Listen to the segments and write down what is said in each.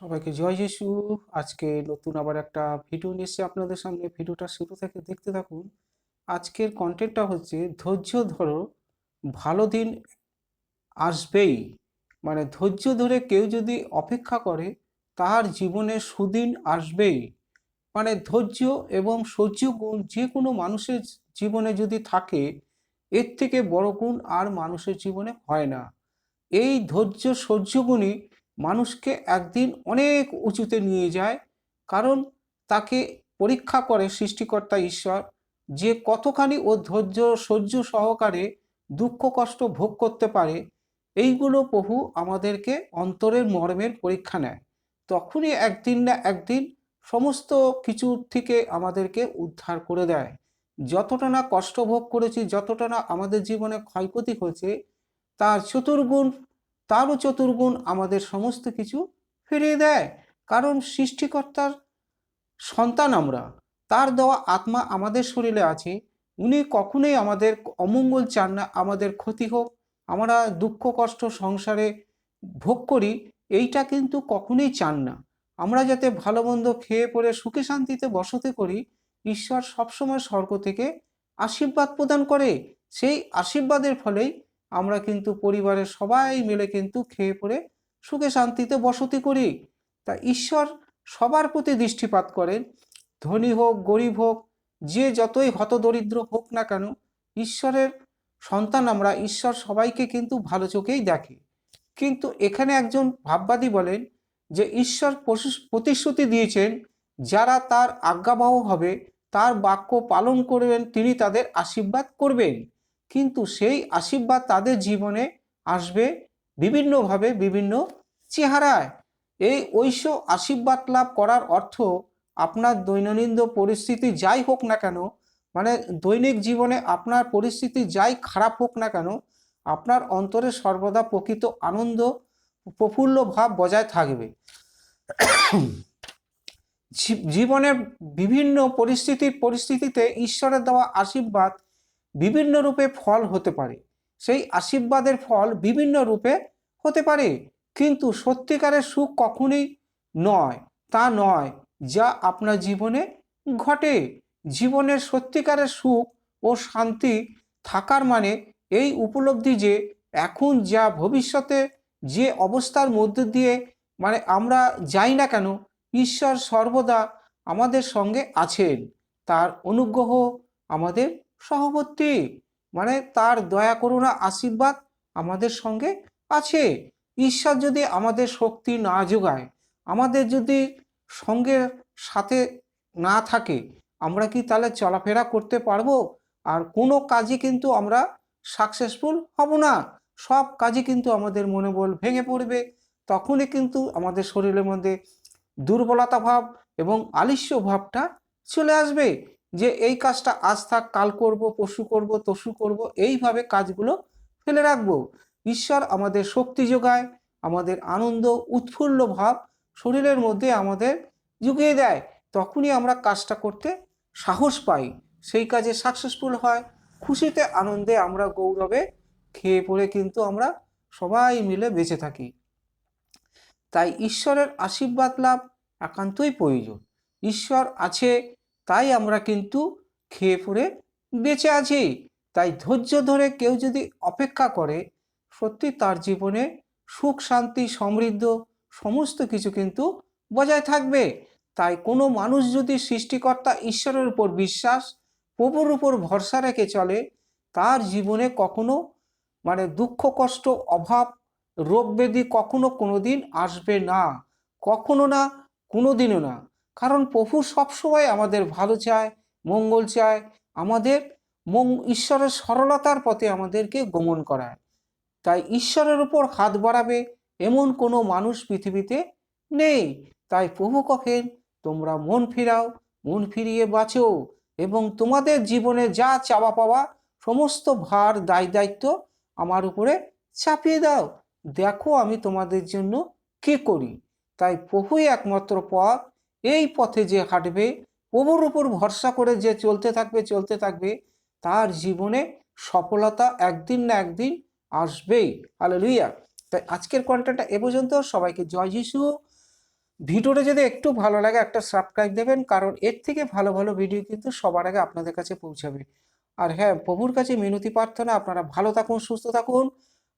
সবাইকে জয় যিশু। আজকে নতুন আবার একটা ভিডিও নিয়ে এসেছি আপনাদের সামনে। ভিডিওটা শুরু থেকে দেখতে থাকুন। আজকের কন্টেন্টটা হচ্ছে, ধৈর্য ধরো, ভালো দিন আসবেই। মানে ধৈর্য ধরে কেউ যদি অপেক্ষা করে, তার জীবনে সুদিন আসবেই। মানে ধৈর্য এবং সহ্য গুণ যে কোনো মানুষের জীবনে যদি থাকে, এর থেকে বড় গুণ আর মানুষের জীবনে হয় না। এই ধৈর্য সহ্য গুণই মানুষকে একদিন অনেক উঁচুতে নিয়ে যায়, কারণ তাকে পরীক্ষা করে সৃষ্টিকর্তা ঈশ্বর যে কতখানি ও ধৈর্য, সহ্য সহকারে দুঃখ, কষ্ট ভোগ করতে পারে, এইগুলো প্রভু আমাদেরকে অন্তরের মর্মের পরীক্ষা নেয়। তখনই একদিন না একদিন সমস্ত কিছু থেকে আমাদেরকে উদ্ধার করে দেয়। যতটা না কষ্ট ভোগ করেছি, যতটা না আমাদের জীবনে ক্ষয়ক্ষতি হয়েছে, তার চতুর্গুণ তারও চতুর্গুণ আমাদের সমস্ত কিছু ফিরিয়ে দেয়। কারণ সৃষ্টিকর্তার সন্তান আমরা, তার দেওয়া আত্মা আমাদের শরীরে আছে, উনি কখনোই আমাদের অমঙ্গল চান না, আমাদের ক্ষতি হোক, আমরা দুঃখ, কষ্ট, সংসারে ভোগ করি, এইটা কিন্তু কখনোই চান না। আমরা যাতে ভালো মন্দ খেয়ে পড়ে সুখে শান্তিতে বসতে করি, ঈশ্বর সবসময় স্বর্গ থেকে আশীর্বাদ প্রদান করে। সেই আশীর্বাদের ফলেই আমরা কিন্তু পরিবারের সবাই মিলে কিন্তু খেয়ে পড়ে সুখে শান্তিতে বসতি করি। তা ঈশ্বর সবার প্রতি দৃষ্টিপাত করেন। ধনী হোক, গরিব হোক, যে যতই হতদরিদ্র হোক না কেন, ঈশ্বরের সন্তান আমরা, ঈশ্বর সবাইকে কিন্তু ভালো চোখেই দেখে। কিন্তু এখানে একজন ভাববাদী বলেন যে ঈশ্বর প্রতিশ্রুতি দিয়েছেন, যারা তার আজ্ঞাবহ হবে, তার বাক্য পালন করবেন, তিনি তাদের আশীর্বাদ করবেন। কিন্তু সেই আশীর্বাদ তাদের জীবনে আসবে বিভিন্নভাবে বিভিন্ন চেহারায়। এই ঐশ্য আশীর্বাদ লাভ করার অর্থ আপনার দৈনন্দিন পরিস্থিতি যাই হোক না কেন মানে দৈনিক জীবনে আপনার পরিস্থিতি যাই খারাপ হোক না কেন, আপনার অন্তরে সর্বদা প্রকৃত আনন্দ, প্রফুল্ল ভাব বজায় থাকবে। জীবনের বিভিন্ন পরিস্থিতির পরিস্থিতিতে ঈশ্বরের দেওয়া আশীর্বাদ বিভিন্ন রূপে ফল হতে পারে। সেই আশীর্বাদের ফল বিভিন্ন রূপে হতে পারে। কিন্তু সত্যিকারের সুখ কখনোই নয়, তা নয় যা আপনার জীবনে ঘটে। জীবনের সত্যিকারের সুখ ও শান্তি থাকার মানে এই উপলব্ধি যে এখন যা ভবিষ্যতে যে অবস্থার মধ্যে দিয়ে মানে আমরা যাই না কেন, ঈশ্বর সর্বদা আমাদের সঙ্গে আছেন। তার অনুগ্রহ আমাদের সহবর্তী মানে তার দয়া করুণা আশীর্বাদ আমাদের সঙ্গে আছে। ঈশ্বর যদি আমাদের শক্তি না যোগায়, আমাদের যদি সঙ্গে সাথে না থাকে, আমরা কি তাহলে চলাফেরা করতে পারব? আর কোনো কাজে কিন্তু আমরা সাকসেসফুল হব না। সব কাজে কিন্তু আমাদের মনোবল ভেঙে পড়বে। তখনই কিন্তু আমাদের শরীরের মধ্যে দুর্বলতা ভাব এবং আলিস্য ভাবটা চলে আসবে। যে এই কাজটা আজ থাক, কাল করব পশু করব তসু করব, এইভাবে কাজগুলো ফেলে রাখব। ঈশ্বর আমাদের শক্তি যোগায়, আমাদের আনন্দ, উৎফুল্ল ভাব শরীরের মধ্যে আমাদের জুগিয়ে দেয়। তখনই আমরা কাজটা করতে সাহস পাই। সেই কাজে সাকসেসফুল হয়। খুশিতে আনন্দে আমরা গৌরবে খেয়ে পড়ে কিন্তু আমরা সবাই মিলে বেঁচে থাকি। তাই ঈশ্বরের আশীর্বাদ লাভ একান্তই প্রয়োজন। ঈশ্বর আছে তাই আমরা কিন্তু খেয়ে পড়ে বেঁচে আছি। তাই ধৈর্য ধরে কেউ যদি অপেক্ষা করে, সত্যি তার জীবনে সুখ, শান্তি, সমৃদ্ধ সমস্ত কিছু কিন্তু বজায় থাকবে। তাই কোনো মানুষ যদি সৃষ্টিকর্তা ঈশ্বরের উপর বিশ্বাস, প্রভুর উপর ভরসা রেখে চলে, তার জীবনে কখনো মানে দুঃখ, কষ্ট, অভাব, রোগ ব্যাধি কখনো কোনো দিন আসবে না। কখনো না কোনো দিনও না। কারণ প্রভু সবসময় আমাদের ভালো চায়, মঙ্গল চায়, আমাদের ঈশ্বরের সরলতার পথে আমাদেরকে গমন করায়। তাই ঈশ্বরের উপর হাত বাড়াবে এমন কোনো মানুষ পৃথিবীতে নেই। তাই প্রভু কখেন তোমরা মন ফিরাও, মন ফিরিয়ে বাঁচো এবং তোমাদের জীবনে যা চাওয়া পাওয়া সমস্ত ভার, দায়, দায়িত্ব আমার উপরে চাপিয়ে দাও। দেখো আমি তোমাদের জন্য কি করি? তাই প্রভুই একমাত্র পথ এই পথে যে হাঁটবে, প্রভুর উপর ভরসা করে যে চলতে থাকবে চলতে থাকবে, তার জীবনে সফলতা একদিন না একদিন আসবেই। আলো লুইয়া তাই আজকের কন্টেন্টটা এ পর্যন্ত। সবাইকে জয় যিশু। ভিডিওটা যদি একটু ভালো লাগে, একটা সাবস্ক্রাইব দেবেন, কারণ এর থেকে ভালো ভালো ভিডিও কিন্তু সবার আগে আপনাদের কাছে পৌঁছাবে। আর হ্যাঁ প্রভুর কাছে মিনতি প্রার্থনা, আপনারা ভালো থাকুন, সুস্থ থাকুন।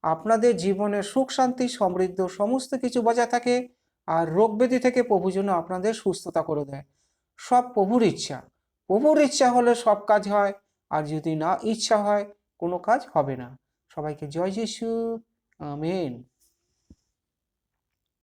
আপনাদের জীবনে সুখ, শান্তি, সমৃদ্ধ, সমস্ত কিছু বজায় থাকে। আর রোগ ব্যাধি থেকে প্রভু যেন আপনাদের সুস্থতা করে দেয়। সব প্রভুর ইচ্ছা। প্রভুর ইচ্ছা হলে সব কাজ হয়, আর যদি না ইচ্ছা হয়, কোনো কাজ হবে না। সবাইকে জয় যিশু। আমেন।